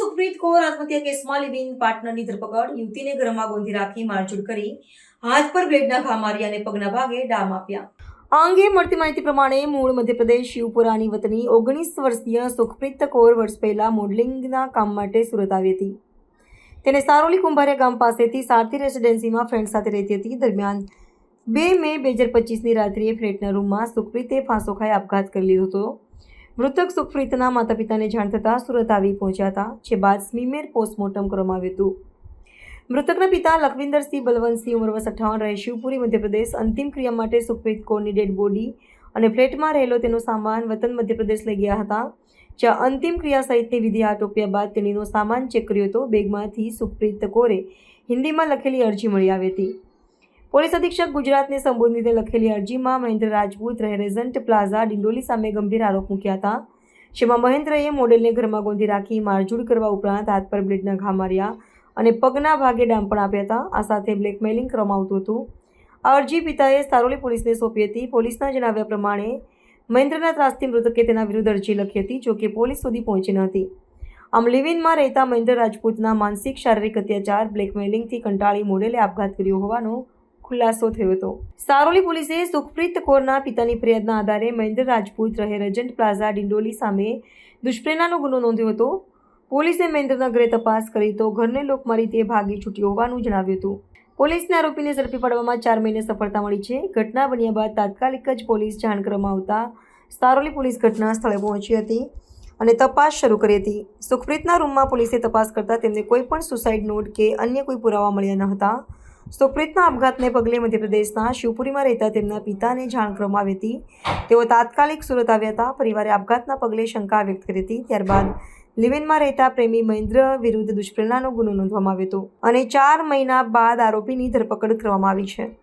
સુખપ્રીત કૌર આત્મહત્યા કેસમાં લિવિંગ પાર્ટનરની ધરપકડ, યુવતીને ઘરમાં ગોંધી રાખી મારઝૂડ કરી, હાથ પર બ્લેડના ઘા મારી અને પગના ભાગે ડામ આપ્યા. આ અંગે મળતી માહિતી પ્રમાણે મૂળ મધ્યપ્રદેશ શિવપુરાની વતની ઓગણીસ વર્ષીય સુખપ્રીત કૌર વર્ષ પહેલાં મોડલિંગના કામ માટે સુરત આવી હતી. તેને સારોલી કુંભારિયા ગામ પાસેથી સારથી રેસિડેન્સીમાં ફ્રેન્ડ સાથે રહેતી હતી. દરમિયાન બે મે બે હજાર પચીસની રાત્રિએ ફ્લેટના રૂમમાં સુખપ્રીતે ફાંસો ખાઈ આપઘાત કરી લીધો હતો. મૃતક સુખપ્રીતના માતા પિતાને જાણ થતાં સુરત આવી પહોંચ્યા હતા, જે બાદ સ્મીમેર પોસ્ટમોર્ટમ કરવામાં આવ્યું હતું. મૃતકના પિતા લખવિંદરસિંહ બલવંતસિંહ ઉંમર વર્ષ અઠાવન રહે શિવપુરી, મધ્યપ્રદેશ. અંતિમ ક્રિયા માટે સુખપ્રીત કૌરની ડેડ બોડી અને ફ્લેટમાં રહેલો તેનો સામાન વતન મધ્યપ્રદેશ લઈ ગયા હતા, જ્યાં અંતિમ ક્રિયા સહિતની વિધિ આટોપ્યા બાદ તેણીનો સામાન ચેક કર્યો હતો. બેગમાંથી સુખપ્રીત કોરે હિન્દીમાં લખેલી અરજી મળી આવી હતી. પોલીસ અધિક્ષક ગુજરાતને સંબોધીને લખેલી અરજીમાં મહેન્દ્ર રાજપૂત રહે રેઝન્ટ પ્લાઝા ડિંડોલી સામે ગંભીર આરોપ મૂક્યા હતા. જેમાં મહેન્દ્રએ મોડેલને ઘરમાં ગોંધી રાખી મારઝૂડ કરવા ઉપરાંત હાથ પર બ્લેડના ઘા માર્યા અને પગના ભાગે ડામ પણ આપ્યા હતા. આ સાથે બ્લેકમેલિંગ કરવામાં આવતું હતું. અરજી પિતાએ સારોલી પોલીસને સોંપી હતી. પોલીસના જણાવ્યા પ્રમાણે, મહેન્દ્રના ત્રાસથી મૃતકે તેના વિરુદ્ધ અરજી લખી હતી જોકે પોલીસ સુધી પહોંચી ન હતી. આમ લિવિનમાં રહેતા મહેન્દ્ર રાજપૂતના માનસિક શારીરિક અત્યાચાર, બ્લેકમેલિંગથી કંટાળી મોડેલે આપઘાત કર્યો હોવાનો ખુલાસો થયો હતો. સારોલી પોલીસે સુખપ્રીત કૌરના પિતાની ફરિયાદના આધારે મહેન્દ્ર રાજપૂત રહે રજન્ટ પ્લાઝા ડિંડોલી સામે દુષ્પ્રેરણાનો ગુનો નોંધ્યો હતો. પોલીસે મહેન્દ્રના ઘરે તપાસ કરી તો ઘરને લોક મારી તે ભાગી છૂટ્યો હોવાનું જણાવ્યું હતું. પોલીસને આરોપીને ઝડપી પાડવામાં ચાર મહિને સફળતા મળી છે. ઘટના બન્યા બાદ તાત્કાલિક જ પોલીસ જાણ કરવામાં આવતા સારોલી પોલીસ ઘટના સ્થળે પહોંચી હતી અને તપાસ શરૂ કરી હતી. સુખપ્રીતના રૂમમાં પોલીસે તપાસ કરતા તેમને કોઈ પણ સુસાઇડ નોટ કે અન્ય કોઈ પુરાવા મળ્યા ન હતા. સુપ્રીતના આપઘાતને પગલે મધ્યપ્રદેશના શિવપુરીમાં રહેતા તેમના પિતાને જાણ કરવામાં આવી હતી. તેઓ તાત્કાલિક સુરત આવ્યા હતા. પરિવારે આપઘાતના પગલે શંકા વ્યક્ત કરી હતી. ત્યારબાદ લિવિનમાં રહેતા પ્રેમી મહેન્દ્ર વિરુદ્ધ દુષ્પ્રેરણાનો ગુનો નોંધવામાં આવ્યો હતો અને ચાર મહિના બાદ આરોપીની ધરપકડ કરવામાં આવી છે.